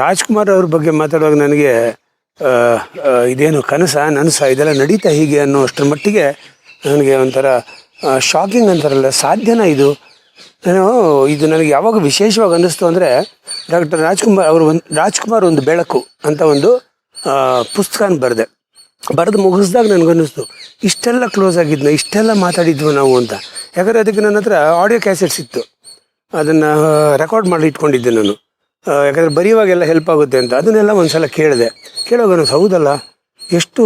ರಾಜ್ಕುಮಾರ್ ಅವ್ರ ಬಗ್ಗೆ ಮಾತಾಡುವಾಗ ನನಗೆ ಇದೇನು ಕನಸ, ನನಸ, ಇದೆಲ್ಲ ನಡೀತಾ ಹೀಗೆ ಅನ್ನೋ ಅಷ್ಟರ ಮಟ್ಟಿಗೆ ನನಗೆ ಒಂಥರ ಶಾಕಿಂಗ್ ಅಂತಾರಲ್ಲ, ಸಾಧ್ಯನ ಇದು. ನಾನು, ಇದು ನನಗೆ ಯಾವಾಗ ವಿಶೇಷವಾಗಿ ಅನ್ನಿಸ್ತು ಅಂದರೆ, ಡಾಕ್ಟರ್ ರಾಜ್ಕುಮಾರ್ ಅವರು ಒಂದು, ರಾಜ್ಕುಮಾರ್ ಒಂದು ಬೆಳಕು ಅಂತ ಒಂದು ಪುಸ್ತಕನ ಬರೆದೆ. ಬರೆದು ಮುಗಿಸ್ದಾಗ ನನಗನ್ನಿಸ್ತು, ಇಷ್ಟೆಲ್ಲ ಕ್ಲೋಸ್ ಆಗಿದ್ನ, ಇಷ್ಟೆಲ್ಲ ಮಾತಾಡಿದ್ವು ನಾವು ಅಂತ. ಯಾಕಂದರೆ ಅದಕ್ಕೆ ನನ್ನ ಹತ್ರ ಆಡಿಯೋ ಕ್ಯಾಸೆಟ್ಸ್ ಇತ್ತು. ಅದನ್ನು ರೆಕಾರ್ಡ್ ಮಾಡಿ ಇಟ್ಕೊಂಡಿದ್ದೆ ನಾನು. ಯಾಕಂದರೆ ಬರೆಯುವಾಗೆಲ್ಲ ಹೆಲ್ಪ್ ಆಗುತ್ತೆ ಅಂತ. ಅದನ್ನೆಲ್ಲ ಒಂದ್ಸಲ ಕೇಳಿದೆ. ಕೇಳುವಾಗ ಹೌದಲ್ಲ, ಎಷ್ಟು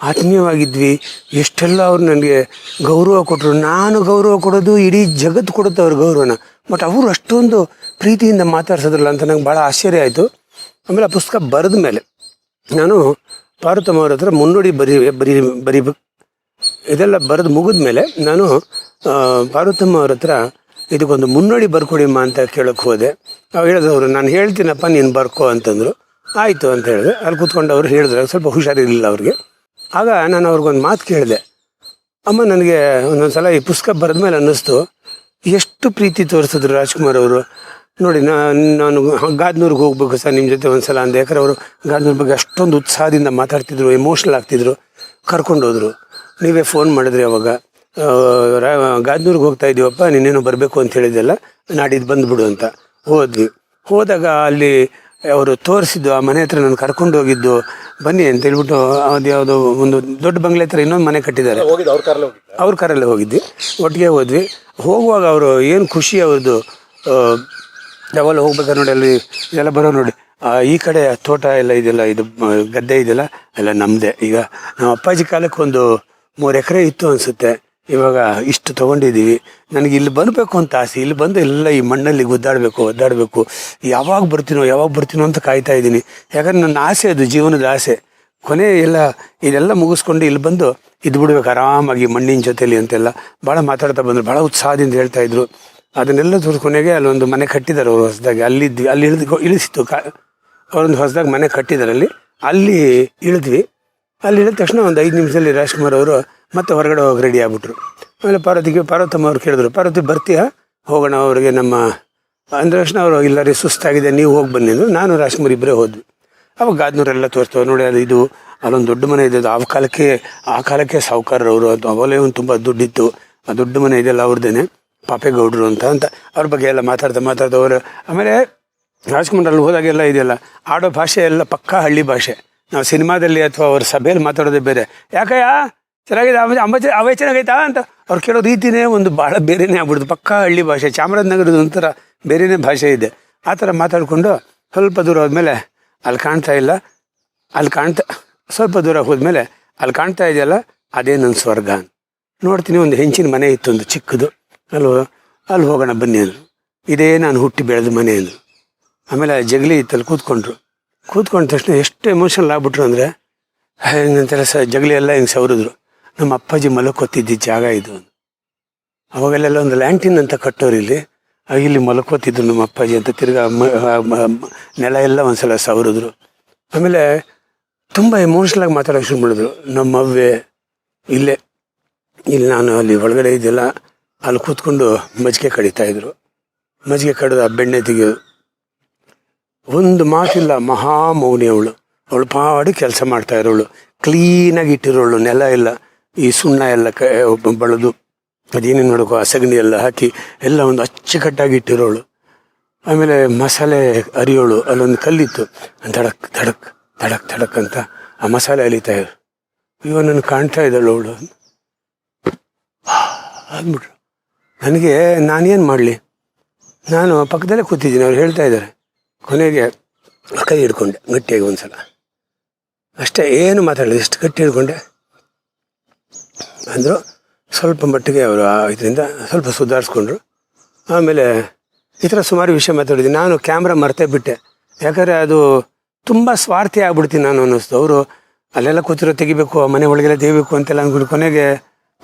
ಆತ್ಮೀಯವಾಗಿದ್ವಿ, ಎಷ್ಟೆಲ್ಲ ಅವ್ರು ನನಗೆ ಗೌರವ ಕೊಟ್ಟರು ನಾನು ಗೌರವ ಕೊಡೋದು ಇಡೀ ಜಗತ್ತು ಕೊಡುತ್ತೆ ಅವ್ರ ಗೌರವನ. ಬಟ್ ಅವರು ಅಷ್ಟೊಂದು ಪ್ರೀತಿಯಿಂದ ಮಾತಾಡ್ಸೋದ್ರಲ್ಲ ಅಂತ ನಂಗೆ ಭಾಳ ಆಶ್ಚರ್ಯ ಆಯಿತು. ಆಮೇಲೆ ಆ ಪುಸ್ತಕ ಬರೆದ ಮೇಲೆ ನಾನು ಪಾರ್ವತಮ್ಮ ಅವ್ರ ಹತ್ರ ಮುನ್ನುಡಿ ಬರಿ ಬರಿ ಬರಿಬೇಕು ಇದೆಲ್ಲ ಬರೆದು ಮುಗಿದ ಮೇಲೆ ನಾನು ಪಾರ್ವತಮ್ಮ ಅವ್ರ ಹತ್ರ ಇದಕ್ಕೊಂದು ಮುನ್ನುಡಿ ಬರ್ಕೊಡಿಮ್ಮ ಅಂತ ಕೇಳಕ್ಕೆ ಹೋದೆ. ಅವ್ರು ಹೇಳಿದವರು, ನಾನು ಹೇಳ್ತೀನಪ್ಪ, ನೀನು ಬರ್ಕೋ ಅಂತಂದರು. ಆಯಿತು ಅಂತ ಹೇಳಿದೆ ಅಲ್ಲಿ ಕೂತ್ಕೊಂಡು ಅವ್ರು ಹೇಳಿದ್ರು. ಸ್ವಲ್ಪ ಹುಷಾರಿರಲಿಲ್ಲ ಅವ್ರಿಗೆ. ಆಗ ನಾನು ಅವ್ರಿಗೊಂದು ಮಾತು ಕೇಳಿದೆ. ಅಮ್ಮ, ನನಗೆ ಒಂದೊಂದು ಸಲ ಈ ಪುಸ್ತಕ ಬರೆದ ಮೇಲೆ ಅನ್ನಿಸ್ತು. ಎಷ್ಟು ಪ್ರೀತಿ ತೋರಿಸಿದ್ರು ರಾಜ್ಕುಮಾರ್ ಅವರು. ನೋಡಿ ನಾನು ನಾನು ಗಾದ್ನೂರಿಗೆ ಹೋಗ್ಬೇಕು ಸರ್ ನಿಮ್ಮ ಜೊತೆ ಒಂದು ಸಲ ಅಂದ. ಯಾಕಂದ್ರೆ ಅವರು ಗಾದ್ನೂರ್ ಬಗ್ಗೆ ಅಷ್ಟೊಂದು ಉತ್ಸಾಹದಿಂದ ಮಾತಾಡ್ತಿದ್ರು, ಎಮೋಷ್ನಲ್ ಆಗ್ತಿದ್ರು. ಕರ್ಕೊಂಡೋದ್ರು ನೀವೇ ಫೋನ್ ಮಾಡಿದ್ರಿ ಅವಾಗ. ಗಾದ್ನೂರ್ಗೆ ಹೋಗ್ತಾ ಇದೀವಪ್ಪ ನಿನ್ನೇನು ಬರಬೇಕು ಅಂತ ಹೇಳಿದ್ದೆಲ್ಲ ನಾಡಿದ್ದು ಬಂದ್ಬಿಡು ಅಂತ ಹೋದ್ವಿ. ಹೋದಾಗ ಅಲ್ಲಿ ಅವರು ತೋರಿಸಿದ್ದು ಆ ಮನೆ ಹತ್ರ ನಾನು ಕರ್ಕೊಂಡು ಹೋಗಿದ್ದು ಬನ್ನಿ ಅಂತ ಹೇಳ್ಬಿಟ್ಟು ಅದು ಯಾವುದೋ ಒಂದು ದೊಡ್ಡ ಬಂಗ್ಲೆ ಹತ್ರ ಇನ್ನೊಂದು ಮನೆ ಕಟ್ಟಿದ್ದಾರೆ. ಅವ್ರ ಕಾರಲ್ಲಿ ಹೋಗಿದ್ವಿ. ಒಟ್ಟಿಗೆ ಹೋದ್ವಿ. ಹೋಗುವಾಗ ಅವರು ಏನು ಖುಷಿ ಅವ್ರದ್ದು ಯಾವಾಗ ಹೋಗ್ಬೇಕಾದ್ರೆ ನೋಡಿ ಅಲ್ಲಿ ಇದೆಲ್ಲ ಬರೋ ನೋಡಿ. ಈ ಕಡೆ ತೋಟ ಎಲ್ಲ ಇದೆಲ್ಲ ಇದು ಗದ್ದೆ ಇದೆಲ್ಲ ಎಲ್ಲ ನಮ್ಮದೇ ಈಗ ನಮ್ಮ ಅಪ್ಪಾಜಿ ಕಾಲಕ್ಕೆ ಒಂದು ಮೂರು ಎಕರೆ ಇತ್ತು ಅನಿಸುತ್ತೆ. ಇವಾಗ ಇಷ್ಟು ತೊಗೊಂಡಿದ್ದೀವಿ. ನನಗೆ ಇಲ್ಲಿ ಬರಬೇಕು ಅಂತ ಆಸೆ. ಇಲ್ಲಿ ಬಂದು ಎಲ್ಲ ಈ ಮಣ್ಣಲ್ಲಿ ಗುದ್ದಾಡಬೇಕು, ಒದ್ದಾಡಬೇಕು. ಯಾವಾಗ ಬರ್ತೀನೋ ಯಾವಾಗ ಬರ್ತೀನೋ ಅಂತ ಕಾಯ್ತಾ ಇದ್ದೀನಿ. ಯಾಕಂದ್ರೆ ನನ್ನ ಆಸೆ ಅದು, ಜೀವನದ ಆಸೆ. ಕೊನೆ ಎಲ್ಲ, ಇದೆಲ್ಲ ಮುಗಿಸ್ಕೊಂಡು ಇಲ್ಲಿ ಬಂದು ಇದು ಬಿಡ್ಬೇಕು, ಆರಾಮಾಗಿ ಮಣ್ಣಿನ ಜೊತೆಲಿ ಅಂತೆಲ್ಲ. ಭಾಳ ಮಾತಾಡ್ತಾ ಬಂದರು, ಭಾಳ ಉತ್ಸಾಹದಿಂದ ಹೇಳ್ತಾ ಇದ್ರು. ಅದನ್ನೆಲ್ಲ ತೋರಿಸ್ ಕೊನೆಗೆ ಅಲ್ಲೊಂದು ಮನೆ ಕಟ್ಟಿದ್ದಾರೆ ಅವರು ಹೊಸದಾಗಿ. ಅಲ್ಲಿದ್ವಿ ಅಲ್ಲಿ ಇಳಿದು ಇಳಿಸಿತ್ತು. ಕಾ, ಅವರೊಂದು ಹೊಸದಾಗಿ ಮನೆ ಕಟ್ಟಿದ್ದಾರೆ ಅಲ್ಲಿ. ಅಲ್ಲಿ ಇಳಿದ್ವಿ. ಅಲ್ಲಿ ಇಳಿದ ತಕ್ಷಣ ಒಂದು ಐದು ನಿಮಿಷದಲ್ಲಿ ರಾಜ್ಕುಮಾರ್ ಅವರು ಮತ್ತೆ ಹೊರಗಡೆ ಹೋಗಿ ರೆಡಿ ಆಗ್ಬಿಟ್ರು. ಆಮೇಲೆ ಪಾರ್ವತಿಗೆ, ಪಾರ್ವತಮ್ಮ ಅವ್ರು ಕೇಳಿದ್ರು, ಪಾರ್ವತಿ ಬರ್ತೀಯಾ? ಹೋಗೋಣ, ಅವರಿಗೆ ನಮ್ಮ ಅಂದ್ರಕ್ಷಣ ಅವರು, ಇಲ್ಲ ರೀ, ಸುಸ್ತಾಗಿದೆ, ನೀವು ಹೋಗಿ ಬನ್ನಿ ಅಂದರು. ನಾನು ರಾಜ್ಕುಮಾರ್ ಇಬ್ಬರೇ ಹೋದ್ವಿ. ಅವಾಗ ಗಾದ್ನೂರೆಲ್ಲ ತೋರಿಸ್ತೇವೆ, ನೋಡಿ, ಅದು ಇದು, ಅಲ್ಲೊಂದು ದೊಡ್ಡ ಮನೆ ಇದೆ ಆ ಕಾಲಕ್ಕೆ ಆ ಕಾಲಕ್ಕೆ ಸಾಹುಕಾರರವರು, ಅದು ಅವಲೇ ಒಂದು ತುಂಬ ದುಡ್ಡಿತ್ತು. ಆ ದೊಡ್ಡ ಮನೆ ಇದೆಲ್ಲ ಅವ್ರದ್ದೇನೆ ಪಾಪೇಗೌಡರು ಅಂತ ಅಂತ ಅವ್ರ ಬಗ್ಗೆ ಎಲ್ಲ ಮಾತಾಡ್ತಾ ಮಾತಾಡ್ತಾ ಅವರು ಆಮೇಲೆ ರಾಜ್ಕುಮಾರ್ ಅಲ್ಲಿ ಹೋದಾಗೆಲ್ಲ ಇದೆಯಲ್ಲ, ಆಡೋ ಭಾಷೆ ಎಲ್ಲ ಪಕ್ಕಾ ಹಳ್ಳಿ ಭಾಷೆ. ನಾವು ಸಿನಿಮಾದಲ್ಲಿ ಅಥವಾ ಅವ್ರ ಸಭೆಯಲ್ಲಿ ಮಾತಾಡೋದೇ ಬೇರೆ. ಯಾಕಯ್ಯ? ಚೆನ್ನಾಗಿದೆ. ಆಮೇಲೆ ಅಂಬ ಅವೇ ಚೆನ್ನಾಗೈತಾ ಅಂತ ಅವ್ರು ಕೇಳೋ ರೀತಿನೇ ಒಂದು ಭಾಳ ಬೇರೆನೇ ಆಗ್ಬಿಡ್ತು. ಪಕ್ಕಾ ಹಳ್ಳಿ ಭಾಷೆ. ಚಾಮರಾಜನಗರದ ಒಂಥರ ಬೇರೆನೇ ಭಾಷೆ ಇದೆ. ಆ ಥರ ಮಾತಾಡಿಕೊಂಡು ಸ್ವಲ್ಪ ದೂರ ಹೋದ್ಮೇಲೆ ಅಲ್ಲಿ ಕಾಣ್ತಾ ಇಲ್ಲ. ಅಲ್ಲಿ ಕಾಣ್ತಾ ಸ್ವಲ್ಪ ದೂರ ಹೋದ್ಮೇಲೆ ಅಲ್ಲಿ ಕಾಣ್ತಾ ಇದೆಯಲ್ಲ, ಅದೇ ನನ್ನ ಸ್ವರ್ಗ ನೋಡ್ತೀನಿ, ಒಂದು ಹೆಂಚಿನ ಮನೆ ಇತ್ತು ಒಂದು ಚಿಕ್ಕದು. ಅಲ್ಲಿ ಅಲ್ಲಿ ಹೋಗೋಣ ಬನ್ನಿ ಅಂದರು. ಇದೇ ನಾನು ಹುಟ್ಟಿ ಬೆಳೆದ ಮನೆ ಅಂದರು. ಆಮೇಲೆ ಜಗಲಿ ಇತ್ತಲ್ಲಿ ಕೂತ್ಕೊಂಡ್ರು. ಕೂತ್ಕೊಂಡ ತಕ್ಷಣ ಎಷ್ಟು ಎಮೋಷನಲ್ ಆಗ್ಬಿಟ್ರು ಅಂದರೆ ಹೆಂಗಂತಾರೆ ಸ ಜಗಲಿ ಎಲ್ಲ ಹಿಂಗೆ ಸವರಿದ್ರು. ನಮ್ಮ ಅಪ್ಪಾಜಿ ಮಲಕೋತಿದ್ದ ಜಾಗ ಇದು. ಅವಾಗಲೆಲ್ಲ ಅವಾಗೆಲ್ಲ ಒಂದು ಲ್ಯಾಂಟಿನ್ ಅಂತ ಕಟ್ಟೋರು ಇಲ್ಲಿ. ಇಲ್ಲಿ ಮಲ್ಕೋತಿದ್ರು ನಮ್ಮ ಅಪ್ಪಾಜಿ ಅಂತ ತಿರ್ಗಾ ನೆಲ ಎಲ್ಲ ಒಂದ್ಸಲ ಸವರಿದ್ರು. ಆಮೇಲೆ ತುಂಬ ಎಮೋಷನಲ್ ಆಗಿ ಮಾತಾಡೋಕೆ ಶುರು ಮಾಡಿದ್ರು. ನಮ್ಮ ಅವ್ವೆ ಇಲ್ಲೇ. ಇಲ್ಲಿ ನಾನು ಅಲ್ಲಿ ಒಳಗಡೆ ಇದೆಲ್ಲ ಅಲ್ಲಿ ಕೂತ್ಕೊಂಡು ಮಜ್ಜಿಗೆ ಕಡಿತಾ ಇದ್ರು. ಮಜ್ಜಿಗೆ ಕಡಿದ ಬೆಣ್ಣೆ ತೆಗೆಯೋದು ಒಂದು ಮಾತಿಲ್ಲ ಮಹಾಮೌನಿ ಅವಳು. ಅವಳು ಪಾಡಿ ಕೆಲಸ ಮಾಡ್ತಾ ಇರೋಳು. ಕ್ಲೀನಾಗಿ ಇಟ್ಟಿರೋಳು, ನೆಲ ಎಲ್ಲ ಈ ಸುಣ್ಣ ಎಲ್ಲ ಕ ಬಳದು ಅದೇನೇನು ನೋಡೋಕು, ಆ ಸಗಣಿ ಎಲ್ಲ ಹಾಕಿ ಎಲ್ಲ ಒಂದು ಅಚ್ಚುಕಟ್ಟಾಗಿ ಇಟ್ಟಿರೋಳು. ಆಮೇಲೆ ಮಸಾಲೆ ಅರಿಯೋಳು, ಅಲ್ಲೊಂದು ಕಲ್ಲಿತ್ತು. ಧಡಕ್ ಧಡಕ್ ಧಡಕ್ ಧಡಕ್ ಅಂತ ಆ ಮಸಾಲೆ ಅಲಿತಾ ಇದ್ರು. ಇವ ನನ್ನ ಕಾಣ್ತಾ ಇದ್ದಾಳು ಅವಳು. ಅಂದ್ಬಿಟ್ರು ನನಗೆ ನಾನೇನು ಮಾಡಲಿ? ನಾನು ಪಕ್ಕದಲ್ಲೇ ಕೂತಿದ್ದೀನಿ, ಅವ್ರು ಹೇಳ್ತಾ ಇದ್ದಾರೆ. ಕೊನೆಗೆ ಕೈ ಹಿಡ್ಕೊಂಡೆ, ಗಟ್ಟಿಯಾಗಿ ಒಂದ್ಸಲ. ಅಷ್ಟೇ, ಏನು ಮಾತಾಡಲಿ ಎಷ್ಟು ಗಟ್ಟಿ ಹಿಡ್ಕೊಂಡೆ? ಅಂದರು ಸ್ವಲ್ಪ ಮಟ್ಟಿಗೆ ಅವರು ಇದರಿಂದ ಸ್ವಲ್ಪ ಸುಧಾರಿಸ್ಕೊಂಡ್ರು. ಆಮೇಲೆ ಈ ಥರ ಸುಮಾರು ವಿಷಯ ಮಾತಾಡಿದ್ದೀನಿ. ನಾನು ಕ್ಯಾಮ್ರಾ ಮರ್ತೇ ಬಿಟ್ಟೆ. ಯಾಕಂದರೆ ಅದು ತುಂಬ ಸ್ವಾರ್ಥಿ ಆಗ್ಬಿಡ್ತೀನಿ ನಾನು ಅನ್ನಿಸ್ತು. ಅವರು ಅಲ್ಲೆಲ್ಲ ಕೂತಿರೋ ತೆಗಿಬೇಕು, ಆ ಮನೆ ಒಳಗೆಲ್ಲ ತೆಗಿಬೇಕು ಅಂತೆಲ್ಲ ಅಂದ್ಕೊಂಡು ಕೊನೆಗೆ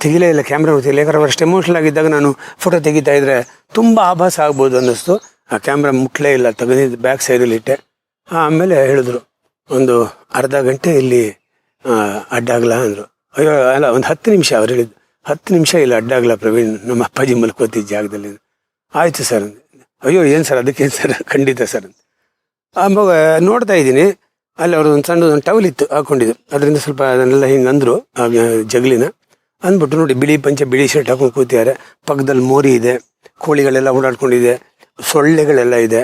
ತೆಗಿಲೇ ಇಲ್ಲ, ಕ್ಯಾಮ್ರಾ ತೆಗಿಲ್ಲ ಯಾಕಂದ್ರೆ ಅವರಷ್ಟು ಎಮೋಷನಲ್ ಆಗಿದ್ದಾಗ ನಾನು ಫೋಟೋ ತೆಗಿತಾ ಇದ್ದರೆ ತುಂಬ ಆಭಾಸ ಆಗ್ಬೋದು ಅನ್ನಿಸ್ತು. ಆ ಕ್ಯಾಮ್ರಾ ಮುಟ್ಲೇ ಇಲ್ಲ, ತೆಗೆದಿದ್ದು ಬ್ಯಾಕ್ ಸೈಡಲ್ಲಿ ಇಟ್ಟೆ. ಆಮೇಲೆ ಹೇಳಿದ್ರು, ಒಂದು ಅರ್ಧ ಗಂಟೆ ಇಲ್ಲಿ ಅಡ್ಡಾಗಲ್ಲ ಅಂದರು. ಅಯ್ಯೋ, ಅಲ್ಲ, ಒಂದು ಹತ್ತು ನಿಮಿಷ ಅವ್ರು ಹೇಳಿದ್ದು ಹತ್ತು ನಿಮಿಷ ಇಲ್ಲ ಅಡ್ಡಾಗಲ್ಲ ಪ್ರವೀಣ್, ನಮ್ಮ ಅಪ್ಪಾಜಿ ಮಲ್ಕೋತಿದ್ದ ಜಾಗದಲ್ಲಿ. ಆಯಿತು ಸರ್. ಅಯ್ಯೋ, ಏನು ಸರ್ ಅದಕ್ಕೇನು ಸರ್? ಖಂಡಿತ ಸರ್. ಆವಾಗ ನೋಡ್ತಾ ಇದ್ದೀನಿ. ಅಲ್ಲಿ ಅವ್ರದ್ದು ಒಂದು ಸಣ್ಣದೊಂದು ಟವಲ್ ಇತ್ತು ಹಾಕೊಂಡಿದ್ದು ಅದರಿಂದ ಸ್ವಲ್ಪ ಅದನ್ನೆಲ್ಲ ಹಿಂಗೆ ಅಂದರು ಜಗಲಿನ. ಅಂದ್ಬಿಟ್ಟು ನೋಡಿ, ಬಿಳಿ ಪಂಚ, ಬಿಳಿ ಶರ್ಟ್ ಹಾಕೊಂಡು ಕೂತಿದ್ದಾರೆ. ಪಕ್ಕದಲ್ಲಿ ಮೋರಿ ಇದೆ, ಕೋಳಿಗಳೆಲ್ಲ ಓಡಾಡ್ಕೊಂಡಿದೆ, ಸೊಳ್ಳೆಗಳೆಲ್ಲ ಇದೆ.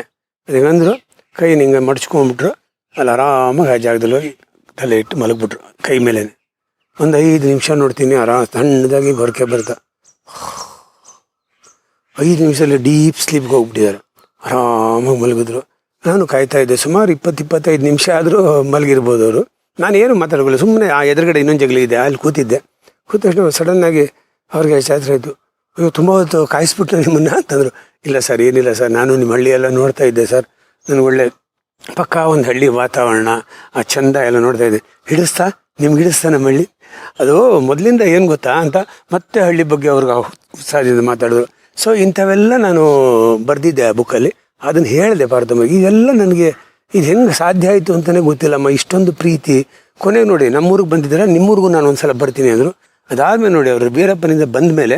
ಅದು ಅಂದ್ರು ಕೈ ಹಿಂಗೆ ಮಡ್ಚ್ಕೊಂಡ್ಬಿಟ್ರು. ಅಲ್ಲಿ ಆರಾಮಾಗಿ ಆ ಜಾಗದಲ್ಲಿ ಹೋಗಿ ತಲೆ ಇಟ್ಟು ಮಲಗಿಬಿಟ್ರು, ಕೈ ಮೇಲೇನೆ. ಒಂದು ಐದು ನಿಮಿಷ ನೋಡ್ತೀನಿ, ಆರಾಮ ಸಣ್ಣದಾಗಿ ಗೊರಕೆ ಬರ್ತಾ. ಐದು ನಿಮಿಷದಲ್ಲಿ ಡೀಪ್ ಸ್ಲೀಪ್ಗೆ ಹೋಗ್ಬಿಟ್ಟಿದ್ದಾರೆ. ಆರಾಮಾಗಿ ಮಲಗಿದ್ರು. ನಾನು ಕಾಯ್ತಾ ಇದ್ದೆ. ಸುಮಾರು ಇಪ್ಪತ್ತು, ಇಪ್ಪತ್ತೈದು ನಿಮಿಷ ಆದರೂ ಮಲಗಿರ್ಬೋದು ಅವರು. ನಾನು ಏನು ಮಾತಾಡೋಲ್ಲ ಸುಮ್ಮನೆ ಆ ಎದುರುಗಡೆ ಇನ್ನೊಂದು ಜಗಳ ಇದೆ, ಅಲ್ಲಿ ಕೂತಿದ್ದೆ. ಕೂತ ತಕ್ಷಣ ಸಡನ್ ಆಗಿ ಅವ್ರಿಗೆ ಶಾಸ್ತ್ರ ಆಯಿತು. ಅಯ್ಯೋ, ತುಂಬ ಹೊತ್ತು ಕಾಯಿಸ್ಬಿಟ್ಟು ನಿಮ್ಮನ್ನ ಅಂತಂದ್ರು. ಇಲ್ಲ ಸರ್, ಏನಿಲ್ಲ ಸರ್, ನಾನು ನಿಮ್ಮ ಹಳ್ಳಿ ಎಲ್ಲ ನೋಡ್ತಾ ಇದ್ದೆ ಸರ್. ನನಗೆ ಒಳ್ಳೆ ಪಕ್ಕ ಒಂದು ಹಳ್ಳಿ ವಾತಾವರಣ, ಆ ಚಂದ ಎಲ್ಲ ನೋಡ್ತಾ ಇದ್ದೆ. ಹಿಡಿಸ್ತಾ, ನಿಮ್ಗೆ ಹಿಡಿಸ್ತಾ ನಮ್ಮ ಹಳ್ಳಿ? ಅದು ಮೊದಲಿಂದ ಏನು ಗೊತ್ತಾ ಅಂತ ಮತ್ತೆ ಹಳ್ಳಿ ಬಗ್ಗೆ ಅವ್ರಿಗೆ ಉತ್ಸಾಹದಿಂದ ಮಾತಾಡಿದ್ರು ಸೊ ಇಂಥವೆಲ್ಲ ನಾನು ಬರೆದಿದ್ದೆ ಆ ಬುಕ್ಕಲ್ಲಿ ಅದನ್ನು ಹೇಳಿದೆ ಭಾರತಮ್ಮ ಇದೆಲ್ಲ ನನಗೆ ಇದು ಹೆಂಗೆ ಸಾಧ್ಯ ಆಯಿತು ಅಂತಲೇ ಗೊತ್ತಿಲ್ಲಮ್ಮ, ಇಷ್ಟೊಂದು ಪ್ರೀತಿ. ಕೊನೆಗೆ ನೋಡಿ, ನಮ್ಮೂರಿಗೆ ಬಂದಿದ್ದಾರೆ, ನಿಮ್ಮೂರಿಗೂ ನಾನು ಒಂದು ಸಲ ಬರ್ತೀನಿ ಅಂದರು. ಅದಾದಮೇಲೆ ನೋಡಿ, ಅವರು ಬೀರಪ್ಪನಿಂದ ಬಂದ ಮೇಲೆ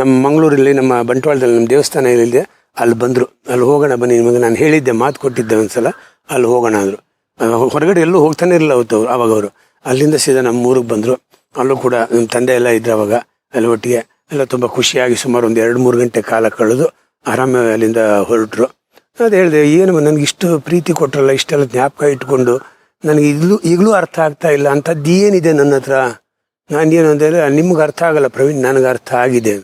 ನಮ್ಮ ಮಂಗಳೂರಲ್ಲಿ, ನಮ್ಮ ಬಂಟ್ವಾಳದಲ್ಲಿ, ನಮ್ಮ ದೇವಸ್ಥಾನ ಏನಿದೆ ಅಲ್ಲಿ ಬಂದರು. ಅಲ್ಲಿ ಹೋಗೋಣ ಬನ್ನಿ, ನಿಮಗೆ ನಾನು ಹೇಳಿದ್ದೆ, ಮಾತು ಕೊಟ್ಟಿದ್ದೆ ಒಂದು ಸಲ ಅಲ್ಲಿ ಹೋಗೋಣ ಅಂದರು. ಹೊರಗಡೆ ಎಲ್ಲೂ ಹೋಗ್ತಾನೆ ಇರಲಿಲ್ಲ ಅವತ್ತು ಅವರು ಆವಾಗ ಅವರು. ಅಲ್ಲಿಂದ ಸೀದಾ ನಮ್ಮ ಊರಿಗೆ ಬಂದರು. ಅಲ್ಲೂ ಕೂಡ ನಮ್ಮ ತಂದೆ ಎಲ್ಲ ಇದ್ರು ಅವಾಗ. ಅಲ್ಲಿ ಒಟ್ಟಿಗೆ ಎಲ್ಲ ತುಂಬ ಖುಷಿಯಾಗಿ ಸುಮಾರು ಒಂದು ಎರಡು ಮೂರು ಗಂಟೆ ಕಾಲ ಕಳೆದು ಆರಾಮ ಅಲ್ಲಿಂದ ಹೊರಟರು. ಅದು ಹೇಳಿದೆ, ಏನು ನನಗೆ ಇಷ್ಟು ಪ್ರೀತಿ ಕೊಟ್ಟರಲ್ಲ ಇಷ್ಟೆಲ್ಲ ಜ್ಞಾಪಕ ಇಟ್ಕೊಂಡು ನನಗೆ ಇಲ್ಲೂ ಈಗಲೂ ಅರ್ಥ ಆಗ್ತಾ ಇಲ್ಲ. ಅಂಥದ್ದು ಏನಿದೆ ನನ್ನ ಹತ್ರ? ನಾನೇನು ಅಂದರೆ, ನಿಮ್ಗೆ ಅರ್ಥ ಆಗಲ್ಲ ಪ್ರವೀಣ್, ನನಗೆ ಅರ್ಥ ಆಗಿದೆ.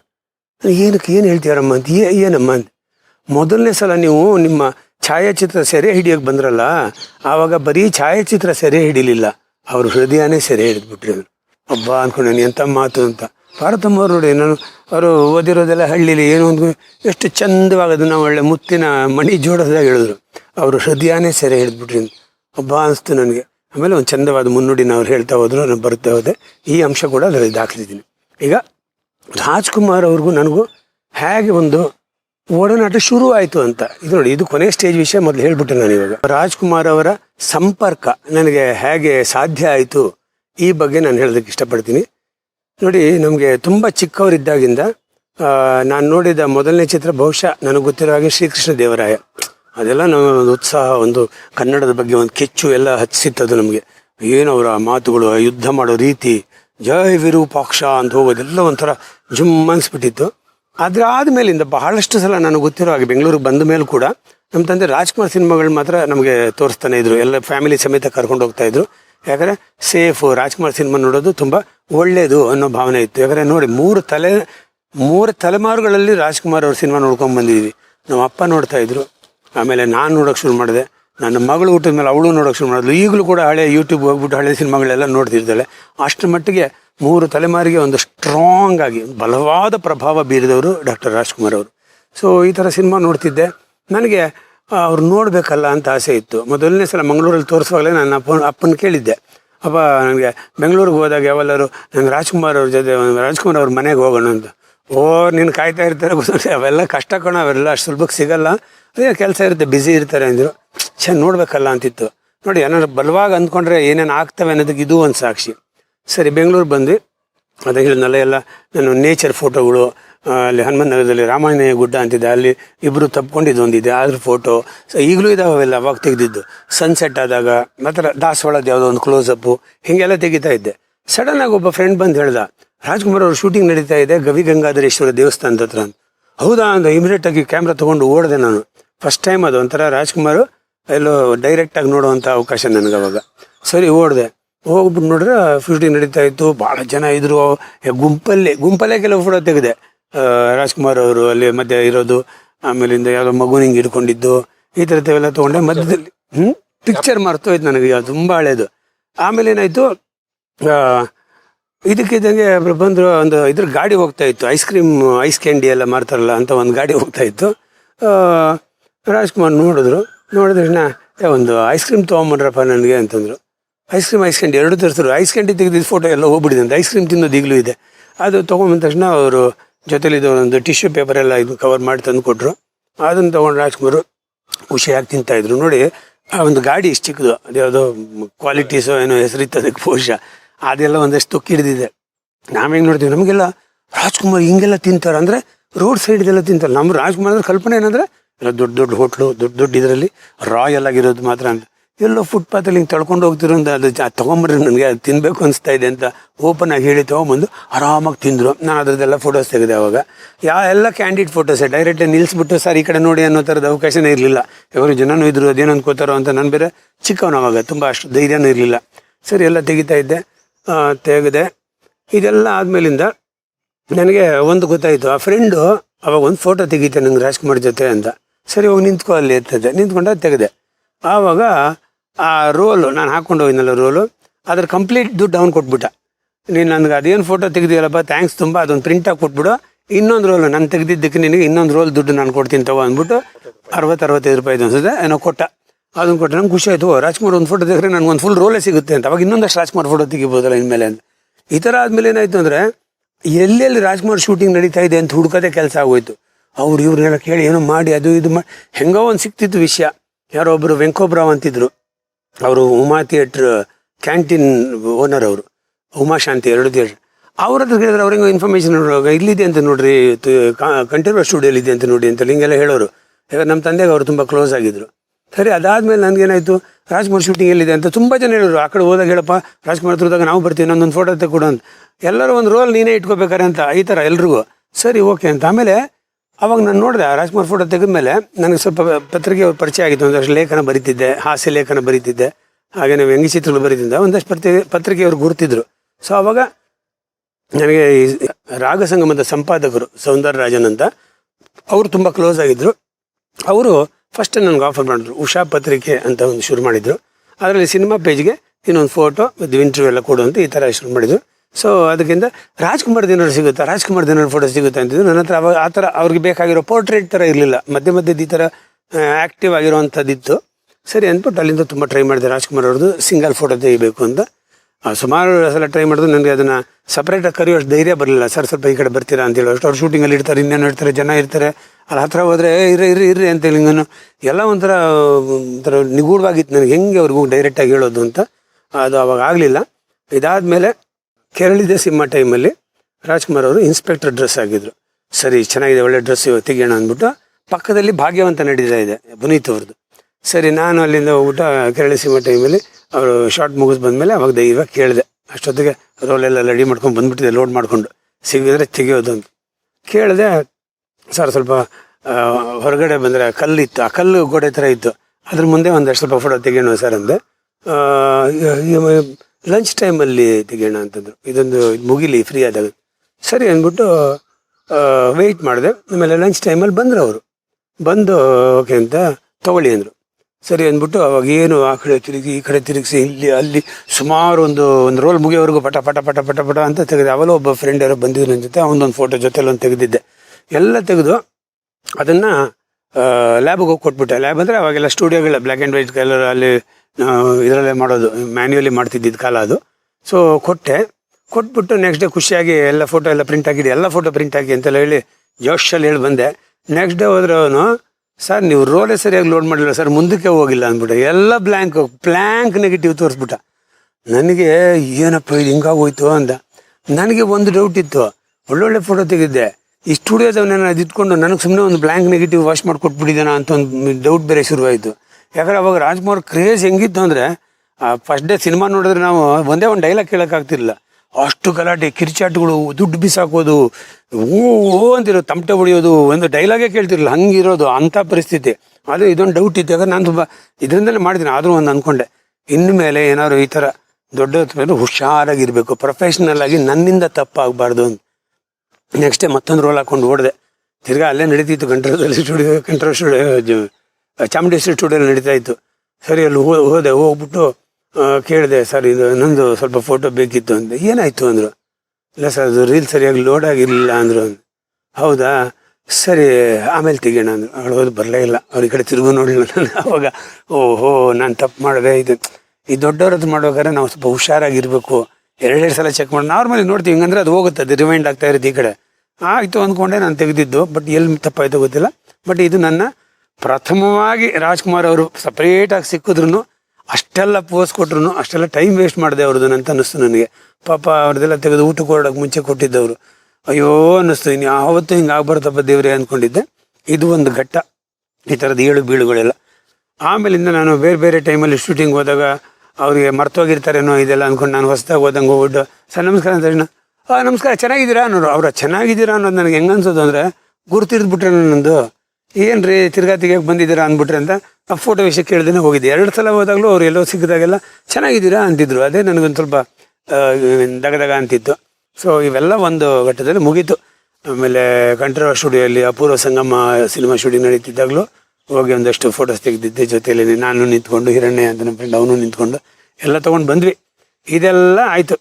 ಏನಕ್ಕೆ, ಏನು ಹೇಳ್ತೀರಮ್ಮ ಅಂತ? ಏ, ಏನಮ್ಮ ಮೊದಲನೇ ಸಲ ನೀವು ನಿಮ್ಮ ಛಾಯಾಚಿತ್ರ ಸೆರೆ ಹಿಡಿಯೋಕೆ ಬಂದ್ರಲ್ಲ, ಆವಾಗ ಬರೀ ಛಾಯಾಚಿತ್ರ ಸೆರೆ ಹಿಡಿಲಿಲ್ಲ. ಅವ್ರ ಹೃದಯನೇ ಸೆರೆ ಹಿಡಿದ್ಬಿಟ್ರಿ ಅವರು ಒಬ್ಬ ಅನ್ಕೊಂಡೆ ಎಂಥ ಮಾತು ಅಂತ. ಭಾರತಮ್ಮ ಅವ್ರು ನೋಡಿ ನಾನು, ಅವರು ಓದಿರೋದೆಲ್ಲ ಹಳ್ಳಿಲಿ ಏನು ಒಂದು ಎಷ್ಟು ಚಂದವಾಗೋದು, ನಾವು ಒಳ್ಳೆ ಮುತ್ತಿನ ಮಣಿ ಜೋಡದಾಗ ಹೇಳಿದ್ರು. ಅವರು ಹೃದಯನೇ ಸೆರೆ ಹಿಡಿದ್ಬಿಟ್ರಿ. ಒಬ್ಬ ಅನಿಸ್ತು ನನಗೆ. ಆಮೇಲೆ ಒಂದು ಚಂದವಾದ ಮುನ್ನುಡಿನ ಅವ್ರು ಹೇಳ್ತಾ ಹೋದ್ರು, ನಾನು ಬರ್ತಾ ಹೋದೆ. ಈ ಅಂಶ ಕೂಡ ಅದರಲ್ಲಿ ದಾಖಲಿದ್ದೀನಿ. ಈಗ ರಾಜ್ಕುಮಾರ್ ಅವ್ರಿಗೂ ನನಗೂ ಹೇಗೆ ಒಂದು ಒಡನಾಟ ಶುರು ಆಯಿತು ಅಂತ. ಇದು ನೋಡಿ, ಇದು ಕೊನೆ ಸ್ಟೇಜ್ ವಿಷಯ ಮೊದಲು ಹೇಳ್ಬಿಟ್ಟೆ ನಾನು ಇವಾಗ. ರಾಜ್ಕುಮಾರ್ ಅವರ ಸಂಪರ್ಕ ನನಗೆ ಹೇಗೆ ಸಾಧ್ಯ ಆಯಿತು ಈ ಬಗ್ಗೆ ನಾನು ಹೇಳೋದಕ್ಕೆ ಇಷ್ಟಪಡ್ತೀನಿ. ನೋಡಿ, ನಮಗೆ ತುಂಬ ಚಿಕ್ಕವರಿದ್ದಾಗಿಂದ ನಾನು ನೋಡಿದ ಮೊದಲನೇ ಚಿತ್ರ ಬಹುಶಃ ನನಗೆ ಗೊತ್ತಿರೋ ಹಾಗೆ ಶ್ರೀಕೃಷ್ಣ ದೇವರಾಯ. ಅದೆಲ್ಲ ನಮ್ಮ ಒಂದು ಉತ್ಸಾಹ, ಒಂದು ಕನ್ನಡದ ಬಗ್ಗೆ ಒಂದು ಕೆಚ್ಚು ಎಲ್ಲ ಹಚ್ಚಿತ್ತದು ನಮಗೆ. ಏನು ಅವರ ಮಾತುಗಳು ಯುದ್ಧ ಮಾಡೋ ರೀತಿ ಜಯ ವಿರೂಪಾಕ್ಷ ಅಂತ ಹೋಗೋದೆಲ್ಲ ಒಂಥರ ಜುಮ್ ಅನ್ಸ್ಬಿಟ್ಟಿತ್ತು. ಅದ್ರ ಆದ್ಮೇಲಿಂದ ಬಹಳಷ್ಟು ಸಲ ನನಗೆ ಗೊತ್ತಿರೋ ಹಾಗೆ ಬೆಂಗಳೂರಿಗೆ ಬಂದ ಮೇಲೆ ಕೂಡ ನಮ್ಮ ತಂದೆ ರಾಜ್ಕುಮಾರ್ ಸಿನಿಮಾಗಳು ಮಾತ್ರ ನಮಗೆ ತೋರಿಸ್ತಾನೆ ಇದ್ರು. ಎಲ್ಲ ಫ್ಯಾಮಿಲಿ ಸಮೇತ ಕರ್ಕೊಂಡು ಹೋಗ್ತಾ ಇದ್ರು. ಯಾಕಂದ್ರೆ ಸೇಫ್, ರಾಜ್ಕುಮಾರ್ ಸಿನಿಮಾ ನೋಡೋದು ತುಂಬಾ ಒಳ್ಳೆಯದು ಅನ್ನೋ ಭಾವನೆ ಇತ್ತು. ಯಾಕಂದರೆ ನೋಡಿ, ಮೂರು ತಲೆ, ಮೂರು ತಲೆಮಾರುಗಳಲ್ಲಿ ರಾಜ್ಕುಮಾರ್ ಅವ್ರ ಸಿನಿಮಾ ನೋಡ್ಕೊಂಡು ಬಂದಿದ್ವಿ. ನಮ್ಮ ಅಪ್ಪ ನೋಡ್ತಾ ಇದ್ರು. ಆಮೇಲೆ ನಾನು ನೋಡೋಕೆ ಶುರು ಮಾಡಿದೆ. ನನ್ನ ಮಗಳು ಹುಟ್ಟಿದ ಮೇಲೆ ಅವಳು ನೋಡೋಕೆ ಶುರು ಮಾಡಿದ್ಲು. ಈಗಲೂ ಕೂಡ ಹಳೆ ಯೂಟ್ಯೂಬ್ ಹೋಗ್ಬಿಟ್ಟು ಹಳೆ ಸಿನಿಮಾಗಳೆಲ್ಲ ನೋಡ್ತಿರ್ತಾಳೆ. ಅಷ್ಟರ ಮಟ್ಟಿಗೆ ಮೂರು ತಲೆಮಾರಿಗೆ ಒಂದು ಸ್ಟ್ರಾಂಗ್ ಆಗಿ, ಬಲವಾದ ಪ್ರಭಾವ ಬೀರಿದವರು ಡಾಕ್ಟರ್ ರಾಜ್ಕುಮಾರ್ ಅವರು. ಸೊ ಈ ಥರ ಸಿನಿಮಾ ನೋಡ್ತಿದ್ದೆ. ನನಗೆ ಅವ್ರು ನೋಡಬೇಕಲ್ಲ ಅಂತ ಆಸೆ ಇತ್ತು. ಮೊದಲನೇ ಸಲ ಮಂಗಳೂರಲ್ಲಿ ತೋರಿಸುವಾಗಲೇ ನನ್ನ ಅಪ್ಪ ಅಪ್ಪನ ಕೇಳಿದ್ದೆ. ಅಪ್ಪ, ನನಗೆ ಬೆಂಗಳೂರಿಗೆ ಹೋದಾಗ ಯಾವಲ್ಲರೂ ನಂಗೆ ರಾಜ್ಕುಮಾರ್ ಅವ್ರ ಜೊತೆ, ರಾಜ್ಕುಮಾರ್ ಅವ್ರ ಮನೆಗೆ ಹೋಗೋಣ ಅಂತ. ಓ, ನೀನು ಕಾಯ್ತಾ ಇರ್ತಾರೆ ಅವೆಲ್ಲ ಕಷ್ಟ ಕಣ, ಅವೆಲ್ಲ ಅಷ್ಟು ಸುಲಭಕ್ಕೆ ಸಿಗಲ್ಲ. ಅದೇ ಕೆಲಸ ಇರುತ್ತೆ ಬ್ಯುಸಿ ಇರ್ತಾರೆ ಅಂದರು. ಛೆ, ನೋಡ್ಬೇಕಲ್ಲ ಅಂತಿತ್ತು. ನೋಡಿ ಏನಾದ್ರು ಬಲವಾಗಿ ಅಂದ್ಕೊಂಡ್ರೆ ಏನೇನು ಆಗ್ತವೆ ಅನ್ನೋದಕ್ಕೆ ಇದು ಒಂದು ಸಾಕ್ಷಿ. ಸರಿ, ಬೆಂಗಳೂರು ಬಂದ್ವಿ. ಅದೇ ಹೇಳಿದ್ನಲ್ಲ, ಎಲ್ಲ ನಾನು ನೇಚರ್ ಫೋಟೋಗಳು ಅಲ್ಲಿ ಹನುಮನ್ ನಗರದಲ್ಲಿ ರಾಮಾಯಣ ಗುಡ್ಡ ಅಂತಿದೆ, ಅಲ್ಲಿ ಇಬ್ಬರು ತಪ್ಕೊಂಡಿದ್ದು ಒಂದಿದೆ ಅದ್ರ ಫೋಟೋ. ಸೊ ಈಗಲೂ ಇದಾವೆ ಅವೆಲ್ಲ ಅವಾಗ ತೆಗೆದಿದ್ದು. ಸನ್ಸೆಟ್ ಆದಾಗ ಮಾತ್ರ ದಾಸವಾಳದ ಯಾವುದೋ ಒಂದು ಕ್ಲೋಸ್ ಅಪ್ಪು ಹೀಗೆಲ್ಲ ತೆಗಿತಾ ಇದ್ದೆ. ಸಡನ್ ಆಗಿ ಒಬ್ಬ ಫ್ರೆಂಡ್ ಬಂದು ಹೇಳ್ದ, ರಾಜ್ಕುಮಾರ್ ಅವ್ರ ಶೂಟಿಂಗ್ ನಡೀತಾ ಇದೆ, ಗವಿ ಗಂಗಾಧರೇಶ್ವರ ದೇವಸ್ಥಾನದ ಹತ್ರ. ಹೌದಾ? ಅಂತ ಇಮಿಡಿಯೇಟ್ ಆಗಿ ಕ್ಯಾಮ್ರಾ ತಗೊಂಡು ಓಡಿದೆ ನಾನು. ಫಸ್ಟ್ ಟೈಮ್ ಅದು, ಒಂಥರ ರಾಜ್ಕುಮಾರ್ ಎಲ್ಲೋ ಡೈರೆಕ್ಟಾಗಿ ನೋಡುವಂಥ ಅವಕಾಶ ನನಗೆ ಅವಾಗ. ಸರಿ ಓಡಿದೆ. ಹೋಗ್ಬಿಟ್ಟು ನೋಡಿದ್ರೆ ಶೂಟಿಂಗ್ ನಡೀತಾ ಇತ್ತು. ಬಹಳ ಜನ ಇದ್ರು. ಏ, ಗುಂಪಲ್ಲಿ ಗುಂಪಲ್ಲೇ ಕೆಲವು ಫೋಟೋ ತೆಗೆದೆ. ರಾಜ್ಕುಮಾರ್ ಅವರು ಅಲ್ಲಿ ಮಧ್ಯೆ ಇರೋದು ಆಮೇಲಿಂದ ಯಾವುದೋ ಮಗುನ ಹಿಂಗೆ ಹಿಡ್ಕೊಂಡಿದ್ದು ಈ ಥರದ್ದೆಲ್ಲ ತಗೊಂಡೆ ಮಧ್ಯದಲ್ಲಿ. ಹ್ಮ್? ಪಿಕ್ಚರ್ ಮರ್ತೋಯ್ತು ನನಗೆ. ತುಂಬಾ ಹಳೇದು. ಆಮೇಲೆ ಏನಾಯ್ತು? ಇದಕ್ಕಿದ್ದಂಗೆ ಬಂದ್ರು ಒಂದು ಇದ್ರ ಗಾಡಿ ಹೋಗ್ತಾ ಇತ್ತು. ಐಸ್ ಕ್ರೀಮ್ ಐಸ್ ಕ್ಯಾಂಡಿ ಎಲ್ಲ ಮಾರ್ತಾರಲ್ಲ ಅಂತ ಒಂದು ಗಾಡಿ ಹೋಗ್ತಾ ಇತ್ತು. ರಾಜ್ಕುಮಾರ್ ನೋಡಿದ್ರು. ನೋಡಿದ ತಕ್ಷಣ "ಏ, ಒಂದು ಐಸ್ ಕ್ರೀಮ್ ತೊಗೊಂಬನ್ರಪ್ಪ ನನಗೆ ಅಂತಂದರು. ಐಸ್ ಕ್ರೀಮ್ ಐಸ್ ಕ್ಯಾಂಡಿ ಎರಡು ತರಿಸಿದ್ರು ಐಸ್ ಕ್ಯಾಂಡಿ ತೆಗೆದಿದ್ದ ಫೋಟೋ ಎಲ್ಲ ಹೋಗ್ಬಿಟ್ಟಿದೆ ಅಂತ. ಐಸ್ ಕ್ರೀಮ್ ತಿನ್ನೋದು ಈಗಲೂ ಇದೆ. ಅದು ತೊಗೊಂಬಂದ ತಕ್ಷಣ ಅವರು ಜೊತೆಲಿದ್ದು ಒಂದು ಟಿಶ್ಯೂ ಪೇಪರ್ ಎಲ್ಲ ಇದು ಕವರ್ ಮಾಡಿ ತಂದು ಕೊಟ್ಟರು ಅದನ್ನು ತೊಗೊಂಡು ರಾಜ್ಕುಮಾರು ಖುಷಿಯಾಗಿ ತಿಂತಾಯಿದ್ರು ನೋಡಿ ಆ ಒಂದು ಗಾಡಿ ಇಷ್ಟು ಚಿಕ್ಕದು. ಅದ್ಯಾವುದೋ ಕ್ವಾಲಿಟೀಸು ಏನೋ ಹೆಸರಿತ್ತು ಅದಕ್ಕೆ ಬಹುಶಃ ಅದೆಲ್ಲ ಒಂದಷ್ಟು ತುಕ್ಕಿ ಹಿಡಿದಿದೆ. ನಾವು ಹೆಂಗೆ ನೋಡ್ತೀವಿ? ನಮಗೆಲ್ಲ ರಾಜ್ಕುಮಾರ್ ಹಿಂಗೆಲ್ಲ ತಿಂತಾರೆ. ಅಂದರೆ ರೋಡ್ ಸೈಡ್ದೆಲ್ಲ ತಿಂತಾರೆ. ನಮ್ಮ ರಾಜ್ಕುಮಾರ್ ಅಂದ್ರೆ ಕಲ್ಪನೆ ಏನಂದ್ರೆ ದೊಡ್ಡ ದೊಡ್ಡ ಹೋಟ್ಲು, ದೊಡ್ಡ ದೊಡ್ಡ ಇದರಲ್ಲಿ ರಾಯಲ್ ಆಗಿರೋದು ಮಾತ್ರ ಅಂತ. ಎಲ್ಲೋ ಫುಟ್ಪಾತಲ್ಲಿ ಹಿಂಗೆ ತಳ್ಕೊಂಡು ಹೋಗ್ತಿರೋ ಅಂತ ಅದು ತಗೊಂಬರ್ರಿ ನನಗೆ, ಅದು ತಿನ್ಬೇಕು ಅನಿಸ್ತಾ ಇದೆ ಅಂತ ಓಪನ್ ಆಗಿ ಹೇಳಿ ತಗೊಂಬಂದು ಆರಾಮಾಗಿ ತಿಂದರು. ನಾನು ಅದರದ್ದೆಲ್ಲ ಫೋಟೋಸ್ ತೆಗೆದೆ ಅವಾಗ. ಯಾ, ಎಲ್ಲ ಕ್ಯಾಂಡಿಡ್ ಫೋಟೋಸೇ ಡೈರೆಕ್ಟ್ ನಿಲ್ಲಿಸ್ಬಿಟ್ಟು ಸರ್ ಈ ಕಡೆ ನೋಡಿ ಅನ್ನೋ ಥರದ ಅವಕಾಶನೇ ಇರಲಿಲ್ಲ. ಇವರು ಜನನೂ ಇದ್ರು, ಅದೇನು ಅನ್ಕೋತಾರೋ ಅಂತ ನಾನು ಬೇರೆ ಚಿಕ್ಕವನು ಅವಾಗ, ತುಂಬ ಅಷ್ಟು ಧೈರ್ಯನೂ ಇರಲಿಲ್ಲ. ಸರಿ, ಎಲ್ಲ ತೆಗಿತಾ ಇದ್ದೆ. ತೆಗೆದೆ. ಇದೆಲ್ಲ ಆದಮೇಲಿಂದ ನನಗೆ ಒಂದು ಗೊತ್ತಾಯಿತು. ಆ ಫ್ರೆಂಡು ಅವಾಗ ಒಂದು ಫೋಟೋ ತೆಗಿತೆ ನಂಗೆ ರಾಜ್ಕುಮಾರ್ ಜೊತೆ ಅಂತ. ಸರಿ, ಹೋಗಿ ನಿಂತ್ಕೊ ಅಲ್ಲಿ ಎತ್ತದೆ ನಿಂತ್ಕೊಂಡು ತೆಗೆದೆ. ಆವಾಗ ಆ ರೋಲು ನಾನು ಹಾಕೊಂಡು ಹೋಗಿದ್ನಲ್ಲ ರೋಲು ಅದ್ರ ಕಂಪ್ಲೀಟ್ ದುಡ್ಡು ಅವ್ನು ಕೊಟ್ಬಿಟ್ಟ. ನೀನು ನನಗೆ ಅದೇನು ಫೋಟೋ ತೆಗೆದಿಯಲ್ಲಪ್ಪ ಥ್ಯಾಂಕ್ಸ್ ತುಂಬ, ಅದೊಂದು ಪ್ರಿಂಟಾಗಿ ಕೊಟ್ಬಿಡು. ಇನ್ನೊಂದು ರೋಲು ನಾನು ತೆಗೆದಿದ್ದಕ್ಕೆ ನಿನಗೆ ಇನ್ನೊಂದು ರೋಲ್ ದುಡ್ಡು ನಾನು ಕೊಡ್ತೀನಿ ತಗೋ ಅಂದ್ಬಿಟ್ಟು ಅರವತ್ತು ಅರವತ್ತೈದು ರೂಪಾಯಿ ಅನ್ಸುತ್ತೆ ಏನೋ ಕೊಟ್ಟ. ಅದನ್ನು ಕೊಟ್ಟು, ನಂಗೆ ಖುಷಿ ಆಯಿತು ರಾಜ್ಕುಮಾರ್ ಒಂದು ಫೋಟೋ ತೆಗೆದ್ರೆ ನನಗೆ ಒಂದು ಫುಲ್ ರೋಲೇ ಸಿಗುತ್ತೆ ಅಂತ. ಅವಾಗ ಇನ್ನೊಂದಷ್ಟು ರಾಜ್ಕುಮಾರ್ ಫೋಟೋ ತೆಗಿಬೋದಲ್ಲ ಇನ್ಮೇಲೆ ಅಂತ. ಈ ಥರ ಆದಮೇಲೆ ಏನಾಯ್ತು ಅಂದರೆ, ಎಲ್ಲೆಲ್ಲಿ ರಾಜ್ಕುಮಾರ್ ಶೂಟಿಂಗ್ ನಡೀತಾ ಇದೆ ಅಂತ ಹುಡ್ಕೋದೇ ಕೆಲಸ ಆಗೋಯ್ತು. ಅವ್ರು ಇವ್ರನ್ನೆಲ್ಲ ಕೇಳಿ ಏನೋ ಮಾಡಿ ಅದು ಇದು ಮಾಡಿ ಹೆಂಗೋ ಒಂದು ಸಿಕ್ತಿತ್ತು ವಿಷಯ. ಯಾರೋ ಒಬ್ಬರು ವೆಂಕೋಬ್ರಾವ್ ಅಂತಿದ್ರು. ಅವರು ಉಮಾ ಥಿಯೇಟ್ರ್ ಕ್ಯಾಂಟೀನ್ ಓನರ್ ಅವರು. ಉಮಾಶಾಂತಿ ಎರಡು ಥಿಯೇಟ್ರ್. ಅವ್ರ ಹತ್ರ ಕೇಳಿದ್ರೆ ಅವ್ರಿಗೆ ಇನ್ಫಾರ್ಮೇಶನ್ ಇಲ್ಲಿದೆ ಅಂತ ನೋಡ್ರಿ ಕಂಠೀರವ ಇದೆ ಅಂತ ನೋಡಿ ಅಂತ ಹಿಂಗೆಲ್ಲ ಹೇಳೋರು. ಯಾಕಂದ್ರೆ ನಮ್ಮ ತಂದೆಗೆ ಅವರು ತುಂಬ ಕ್ಲೋಸ್ ಆಗಿದ್ರು. ಸರಿ, ಅದಾದ್ಮೇಲೆ ನನಗೇನಾಯ್ತು, ರಾಜ್ಕುಮಾರ್ ಶೂಟಿಂಗ್ ಎಲ್ಲಿದೆ ಅಂತ ತುಂಬ ಜನ ಹೇಳಿದ್ರು ಆ ಕಡೆ ಹೋದಾಗ ಹೇಳಪ್ಪ, ರಾಜ್ಕುಮಾರ್ ಹತ್ರದಾಗ ನಾವು ಬರ್ತೀವಿ, ನನ್ನೊಂದು ಫೋಟೋ ಅಂತ. ಎಲ್ಲರೂ ಒಂದು ರೋಲ್ ನೀನೇ ಇಟ್ಕೋಬೇಕಾರೆ ಅಂತ, ಈ ಥರ ಎಲ್ರಿಗೂ. ಸರಿ ಓಕೆ ಅಂತ. ಆಮೇಲೆ ಅವಾಗ ನಾನು ನೋಡಿದೆ ರಾಜ್ಕುಮಾರ್ ಫೋಟೋ ತೆಗೆದ್ಮೇಲೆ ನನಗೆ ಸ್ವಲ್ಪ ಪತ್ರಿಕೆ ಪರಿಚಯ ಆಗಿತ್ತು. ಒಂದಷ್ಟು ಲೇಖನ ಬರೀತಿದ್ದೆ, ಹಾಸ್ಯ ಲೇಖನ ಬರೀತಿದ್ದೆ. ಹಾಗೆಯೇ ವ್ಯಂಗ್ಯಚಿತ್ರಗಳು ಬರೀತಿದ್ದೆ. ಒಂದಷ್ಟು ಪತ್ರಿಕೆ, ಪತ್ರಿಕೆಯವರು ಗುರುತಿದ್ರು. ಸೊ ಅವಾಗ ನನಗೆ ಈ ರಾಗ ಸಂಗಮದ ಸಂಪಾದಕರು ಸೌಂದರ್ಯ ರಾಜನ್ ಅಂತ ಅವರು ತುಂಬ ಕ್ಲೋಸ್ ಆಗಿದ್ರು. ಅವರು ಫಸ್ಟ್ ನನಗೆ ಆಫರ್ ಮಾಡಿದ್ರು, ಉಷಾ ಪತ್ರಿಕೆ ಅಂತ ಒಂದು ಶುರು ಮಾಡಿದ್ರು. ಅದರಲ್ಲಿ ಸಿನಿಮಾ ಪೇಜ್ಗೆ ಇನ್ನೊಂದು ಫೋಟೋ ವಿತ್ ಇಂಟರ್ವ್ಯೂ ಎಲ್ಲ ಕೊಡು ಅಂತ ಈ ಥರ ಶುರು ಮಾಡಿದ್ರು. ಸೊ ಅದಕ್ಕಿಂತ ರಾಜ್ಕುಮಾರ್ ದಿನರು ಸಿಗುತ್ತಾ? ರಾಜ್ಕುಮಾರ್ ದಿನಗಳ ಫೋಟೋ ಸಿಗುತ್ತೆ ಅಂತಿದ್ದು? ನನ್ನ ಹತ್ರ ಅವಾಗ ಆ ಥರ ಅವ್ರಿಗೆ ಬೇಕಾಗಿರೋ ಪೋರ್ಟ್ರೇಟ್ ಥರ ಇರಲಿಲ್ಲ. ಮಧ್ಯೆ ಮಧ್ಯದ ಈ ಥರ ಆ್ಯಕ್ಟಿವ್ ಆಗಿರೋವಂಥದ್ದಿತ್ತು. ಸರಿ ಅಂದ್ಬಿಟ್ಟು ಅಲ್ಲಿಂದ ತುಂಬ ಟ್ರೈ ಮಾಡಿದೆ ರಾಜ್ಕುಮಾರ್ ಅವ್ರದ್ದು ಸಿಂಗಲ್ ಫೋಟೋ ತೆಗಿಬೇಕು ಅಂತ. ಸುಮಾರು ಸಲ ಟ್ರೈ ಮಾಡಿದ್ರು. ನನಗೆ ಅದನ್ನು ಸಪ್ರೇಟಾಗಿ ಕರೆಯೋಷ್ಟು ಧೈರ್ಯ ಬರಲಿಲ್ಲ. ಸರ್ ಸ್ವಲ್ಪ ಈ ಕಡೆ ಬರ್ತೀರಾ? ಅಂತ ಹೇಳೋ. ಅಷ್ಟು ಅವ್ರು ಶೂಟಿಂಗಲ್ಲಿ ಇರ್ತಾರೆ ಇನ್ನೇನು ಇರ್ತಾರೆ ಜನ ಇರ್ತಾರೆ. ಅಲ್ಲಿ ಹತ್ರ ಹೋದ್ರೆ "ಏ, ಇರ್ರಿ ಇರ್ರಿ ಅಂತ ಹೇಳಿ ನಾನು ಎಲ್ಲ ಒಂಥರ ಒಂಥರ ನಿಗೂಢವಾಗಿತ್ತು ನನಗೆ. ಹೆಂಗೆ ಅವ್ರಿಗೂ ಡೈರೆಕ್ಟಾಗಿ ಹೇಳೋದು ಅಂತ. ಅದು ಅವಾಗ ಆಗಲಿಲ್ಲ. ಇದಾದಮೇಲೆ ಕೆರಳಿದೆ ಸಿಂಹ ಟೈಮಲ್ಲಿ ರಾಜ್ಕುಮಾರ್ ಅವರು ಇನ್ಸ್ಪೆಕ್ಟರ್ ಡ್ರೆಸ್ ಆಗಿದ್ರು ಸರಿ, ಚೆನ್ನಾಗಿದೆ, ಒಳ್ಳೆ ಡ್ರೆಸ್ ತೆಗಿಯೋಣ ಅಂದ್ಬಿಟ್ಟು ಪಕ್ಕದಲ್ಲಿ ಭಾಗ್ಯವಂತ ನಡೀತಾ ಇದೆ, ಪುನೀತ್ ಅವ್ರದ್ದು ಸರಿ, ನಾನು ಅಲ್ಲಿಂದ ಹೋಗ್ಬಿಟ್ಟು ಕೆರಳಿ ಸಿಂಹ ಟೈಮಲ್ಲಿ ಅವರು ಶಾರ್ಟ್ ಮುಗಿಸ್ ಬಂದಮೇಲೆ ಅವಾಗ ದೈವ ಕೇಳಿದೆ. ಅಷ್ಟೊತ್ತಿಗೆ ರೋಲೆಲ್ಲ ರೆಡಿ ಮಾಡ್ಕೊಂಡು ಬಂದ್ಬಿಟ್ಟಿದೆ ಲೋಡ್ ಮಾಡಿಕೊಂಡು. ಸಿಗಿದ್ರೆ ತೆಗಿಯೋದು ಅಂತ. ಕೇಳಿದೆ, ಸರ್, ಸ್ವಲ್ಪ ಹೊರಗಡೆ ಬಂದರೆ ಕಲ್ಲು ಇತ್ತು, ಆ ಕಲ್ಲು ಗೋಡೆ ಥರ ಇತ್ತು. ಅದ್ರ ಮುಂದೆ ಒಂದಷ್ಟು ಸ್ವಲ್ಪ ಫೋಟೋ ತೆಗಿಯೋಣ ಸರ್ ಅಂದೆ. ಲಂಚ್ ಟೈಮಲ್ಲಿ ತೆಗೆಯೋಣ ಅಂತಂದ್ರು. ಇದೊಂದು ಇದ್ ಮುಗಿಲಿ ಫ್ರೀ ಆದಾಗ. ಸರಿ ಅಂದ್ಬಿಟ್ಟು ವೆಯ್ಟ್ ಮಾಡಿದೆ. ಆಮೇಲೆ ಲಂಚ್ ಟೈಮಲ್ಲಿ ಬಂದರು ಅವರು. ಬಂದು, ಓಕೆ ಅಂತ ತಗೊಳ್ಳಿ ಅಂದರು. ಸರಿ ಅಂದ್ಬಿಟ್ಟು ಅವಾಗ ಏನು ಆ ಕಡೆ ತಿರುಗಿ, ಈ ಕಡೆ ತಿರುಗಿಸಿ, ಇಲ್ಲಿ, ಅಲ್ಲಿ ಸುಮಾರು ಒಂದು ಒಂದು ರೋಲ್ ಮುಗಿಯೋವರೆಗೂ ಪಟ ಪಟ ಪಟ ಪಟ ಪಟ ಅಂತ ತೆಗೆದೆ ಅವಲೋ ಒಬ್ಬ ಫ್ರೆಂಡ್ ಯಾರೋ ಬಂದಿದ್ರು ನನ್ನ ಜೊತೆ, ಅವನೊಂದು ಫೋಟೋ ಜೊತೆಲಿ ಒಂದು ತೆಗೆದಿದ್ದೆ. ಎಲ್ಲ ತೆಗೆದು ಅದನ್ನ ಲ್ಯಾಬ್ಗೆ ಹೋಗಿ ಕೊಟ್ಬಿಟ್ಟೆ. ಲ್ಯಾಬ್ ಅಂದರೆ ಅವಾಗೆಲ್ಲ ಸ್ಟುಡಿಯೋಗಳ ಬ್ಲ್ಯಾಕ್ ಆ್ಯಂಡ್ ವೈಟ್ ಕಲರ್ ಅಲ್ಲಿ ಇದರಲ್ಲೇ ಮಾಡೋದು ಮ್ಯಾನ್ಯಲಿ ಮಾಡ್ತಿದ್ದಿದ್ದ ಕಾಲ ಅದು. ಸೊ ಕೊಟ್ಟೆ. ಕೊಟ್ಬಿಟ್ಟು ನೆಕ್ಸ್ಟ್ ಡೇ ಖುಷಿಯಾಗಿ ಎಲ್ಲ ಫೋಟೋ ಎಲ್ಲ ಪ್ರಿಂಟ್ ಆಗಿದೆ. ಎಲ್ಲ ಫೋಟೋ ಪ್ರಿಂಟ್ ಆಗಿ ಅಂತೆಲ್ಲ ಹೇಳಿ ಜೋಶಲ್ಲಿ ಹೇಳಿ ಬಂದೆ. ನೆಕ್ಸ್ಟ್ ಡೇ ಹೋದ್ರೆ ಸರ್ ನೀವು ರೋಲೇ ಸರಿಯಾಗಿ ಲೋಡ್ ಮಾಡಿಲ್ಲ ಸರ್ ಮುಂದಕ್ಕೆ ಹೋಗಿಲ್ಲ ಅಂದ್ಬಿಟ್ಟು. ಎಲ್ಲ ಬ್ಲ್ಯಾಂಕ್ ಬ್ಲ್ಯಾಂಕ್ ನೆಗೆಟಿವ್ ತೋರಿಸ್ಬಿಟ್ಟ. ನನಗೆ ಏನಪ್ಪ ಇದು ಹಿಂಗಾಗೋಯ್ತು ಅಂದ. ನನಗೆ ಒಂದು ಡೌಟ್ ಇತ್ತು. ಒಳ್ಳೊಳ್ಳೆ ಫೋಟೋ ತೆಗಿದ್ದೆ ಈ ಸ್ಟುಡಿಯೋದವನ್ನ ಅದು ಇಟ್ಕೊಂಡು ನನಗೆ ಸುಮ್ಮನೆ ಒಂದು ಬ್ಲ್ಯಾಂಕ್ ನೆಗೆಟಿವ್ ವಾಶ್ ಮಾಡಿ ಮಾಡಿಕೊಟ್ಬಿಟ್ಟಿದ್ದಾನ ಅಂತ ಒಂದು ಡೌಟ್ ಬೇರೆ ಶುರುವಾಯಿತು. ಯಾಕಂದ್ರೆ ಅವಾಗ ರಾಜ್ಕುಮಾರ್ ಕ್ರೇಜ್ ಹೆಂಗಿತ್ತು ಅಂದರೆ ಫಸ್ಟ್ ಡೇ ಸಿನಿಮಾ ನೋಡಿದ್ರೆ ನಾವು ಒಂದೇ ಒಂದು ಡೈಲಾಗ್ ಕೇಳೋಕ್ಕಾಗ್ತಿರ್ಲಿಲ್ಲ ಅಷ್ಟು ಗಲಾಟೆ ಕಿರ್ಚಾಟಗಳು ದುಡ್ಡು ಬಿಸಾಕೋದು ಓ ಓ ಅಂತಿರೋ ತಮಟೆ ಹೊಡಿಯೋದು ಒಂದು ಡೈಲಾಗೇ ಕೇಳ್ತಿರ್ಲಿಲ್ಲ ಹಂಗಿರೋದು ಅಂಥ ಪರಿಸ್ಥಿತಿ ಅದು ಇದೊಂದು ಡೌಟ್ ಇತ್ತು ಯಾಕಂದ್ರೆ ನಾನು ತುಂಬ ಇದರಿಂದಲೇ ಮಾಡಿದ್ದೀನಿ ಆದರೂ ಒಂದು ಅಂದ್ಕೊಂಡೆ ಇನ್ನು ಮೇಲೆ ಏನಾದ್ರು ಈ ಥರ ದೊಡ್ಡ ಹುಷಾರಾಗಿರಬೇಕು ಪ್ರೊಫೆಷ್ನಲ್ ಆಗಿ ನನ್ನಿಂದ ತಪ್ಪಾಗಬಾರ್ದು ಅಂತ ನೆಕ್ಸ್ಟ್ ಡೇ ಮತ್ತೊಂದು ರೋಲ್ ಹಾಕೊಂಡು ಓಡಿದೆ ತಿರ್ಗಾ ಅಲ್ಲೇ ನಡೀತಿತ್ತು ಕಂಟ್ರೋದಲ್ಲಿ studio control studio Chamundeshwari today ನಡೀತಾ ಇತ್ತು. ಸರಿ, ಅಲ್ಲಿ ಹೋದೆ, ಹೋಗ್ಬಿಟ್ಟು ಕೇಳಿದೆ, ಸರ್, ಇದು ನಂದು ಸ್ವಲ್ಪ ಫೋಟೋ ಬೇಕಿತ್ತು ಅಂತ. ಏನಾಯ್ತು ಅಂದರು. ಇಲ್ಲ, ಸರ್, ಅದು ರೀಲ್ ಸರಿಯಾಗಿ ಲೋಡ್ ಆಗಿರಲಿಲ್ಲ ಅಂದರು. ಹೌದಾ? ಸರಿ, ಆಮೇಲೆ ತೆಗಿಯೋಣ ಅಂದರು. ಅವಳು ಹೋದ್ ಬರಲೇ ಇಲ್ಲ. ಅವ್ರ ಕಡೆ ತಿರುಗು ನೋಡಲಿಲ್ಲ ನಾನು. ಅವಾಗ, ಓಹೋ, ನಾನು ತಪ್ಪು ಮಾಡಿದೆ. ಇದು, ಈ ದೊಡ್ಡವ್ರದ್ದು ಮಾಡ್ಬೇಕಾದ್ರೆ ನಾವು ಸ್ವಲ್ಪ ಹುಷಾರಾಗಿರ್ಬೇಕು. ಎರಡೆರಡು ಸಲ ಚೆಕ್ ಮಾಡಿ, ನಾರ್ಮಲಿ ನೋಡ್ತೀವಿ, ಹಿಂಗಂದ್ರೆ ಅದು ಹೋಗುತ್ತೆ, ಅದು ರಿಮೈಂಡ್ ಆಗ್ತಾ ಇರುತ್ತೆ ಈ ಕಡೆ. ಆಯಿತು ಅಂದ್ಕೊಂಡೆ ನಾನು ತೆಗೆದಿದ್ದು, ಬಟ್ ಎಲ್ಲಿ ತಪ್ಪಾಯ್ತು ಗೊತ್ತಿಲ್ಲ. ಬಟ್ ಇದು ನನ್ನ ಪ್ರಥಮವಾಗಿ ರಾಜ್ಕುಮಾರ್ ಅವರು ಸಪ್ರೇಟಾಗಿ ಸಿಕ್ಕಿದ್ರು ಅಷ್ಟೆಲ್ಲ ಪೋಸ್ ಕೊಟ್ರು ಅಷ್ಟೆಲ್ಲ ಟೈಮ್ ವೇಸ್ಟ್ ಮಾಡಿದೆ ಅವ್ರದ್ದು ಅಂತ ಅನ್ನಿಸ್ತು ನನಗೆ. ಪಾಪ ಅವ್ರದ್ದೆಲ್ಲ ತೆಗೆದು ಊಟ ಕೊಡೋಕೆ ಮುಂಚೆ ಕೊಟ್ಟಿದ್ದವರು. ಅಯ್ಯೋ ಅನ್ನಿಸ್ತು, ಇನ್ನು ಯಾವತ್ತು ಹಿಂಗೆ ಆಗ್ಬಾರ್ದಪ್ಪ ದೇವ್ರೆ ಅಂದ್ಕೊಂಡಿದ್ದೆ. ಇದು ಒಂದು ಘಟ್ಟ. ಈ ಥರದ ಏಳು ಬೀಳುಗಳೆಲ್ಲ. ಆಮೇಲಿಂದ ನಾನು ಬೇರೆ ಬೇರೆ ಟೈಮಲ್ಲಿ ಶೂಟಿಂಗ್ ಹೋದಾಗ ಅವರಿಗೆ ಮರ್ತೋಗಿರ್ತಾರೇನೋ ಇದೆಲ್ಲ ಅಂದ್ಕೊಂಡು ನಾನು ಹೊಸದಾಗಿ ಹೋದಂಗೆ ಹೋಗ್ಬಿಟ್ಟು, ಸರ್, ನಮಸ್ಕಾರ ಅಂತ ಹೇಳಿ. ಆ, ನಮಸ್ಕಾರ, ಚೆನ್ನಾಗಿದ್ದೀರಾ? ಅನ್ನೋರು. ಅವ್ರ, ಚೆನ್ನಾಗಿದ್ದೀರಾ? ಅನ್ನೋದು ನನಗೆ ಹೆಂಗನ್ಸೋದು ಅಂದರೆ, ಗುರುತಿರ್ದ್ಬಿಟ್ರೆ ನನ್ನದು. ಏನು ರೀ ತಿರ್ಗಾ ತೆಗಿಯಕ್ಕೆ ಬಂದಿದ್ದೀರಾ ಅಂದ್ಬಿಟ್ರೆ ಅಂತ ಆ ಫೋಟೋ ವಿಷಯ ಕೇಳ್ದೇ ಹೋಗಿದ್ದೆ. ಎರಡು ಸಲ ಹೋದಾಗಲೂ ಅವ್ರು ಎಲ್ಲೋ ಸಿಕ್ಕಿದಾಗೆಲ್ಲ ಚೆನ್ನಾಗಿದ್ದೀರಾ ಅಂತಿದ್ರು. ಅದೇ ನನಗೊಂದು ಸ್ವಲ್ಪ ದಗದಗ ಅಂತಿತ್ತು. ಸೊ ಇವೆಲ್ಲ ಒಂದು ಘಟ್ಟದಲ್ಲಿ ಮುಗೀತು. ಆಮೇಲೆ ಕಂಠೀರವ ಸ್ಟುಡಿಯೋಲ್ಲಿ ಅಪೂರ್ವ ಸಂಗಮ ಸಿನಿಮಾ ಶೂಟಿಂಗ್ ನಡೀತಿದ್ದಾಗಲೂ ಹೋಗಿ ಒಂದಷ್ಟು ಫೋಟೋಸ್ ತೆಗೆದಿದ್ದೆ. ಜೊತೆಯಲ್ಲಿ ನಾನು ನಿಂತ್ಕೊಂಡು, ಹಿರಣ್ಯ ಅಂತ ನಮ್ಮ ಫ್ರೆಂಡ್ ಅವನು ನಿಂತ್ಕೊಂಡು ಎಲ್ಲ ತೊಗೊಂಡು ಬಂದ್ವಿ. ಇದೆಲ್ಲ ಆಯಿತು.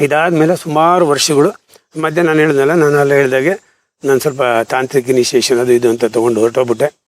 ಇದಾದಮೇಲೆ ಸುಮಾರು ವರ್ಷಗಳು. ಮಧ್ಯೆ ನಾನು ಹೇಳಿದ್ನಲ್ಲ ನಾನು ಅಲ್ಲಿ ಹೇಳಿದಾಗೆ ನಾನು ಸ್ವಲ್ಪ ತಾಂತ್ರಿಕ ಇನಿಷಿಯೇಷನ್ ಅದು ಇದು ಅಂತ ತೊಗೊಂಡು ಹೊರಟೋಗ್ಬಿಟ್ಟೆ.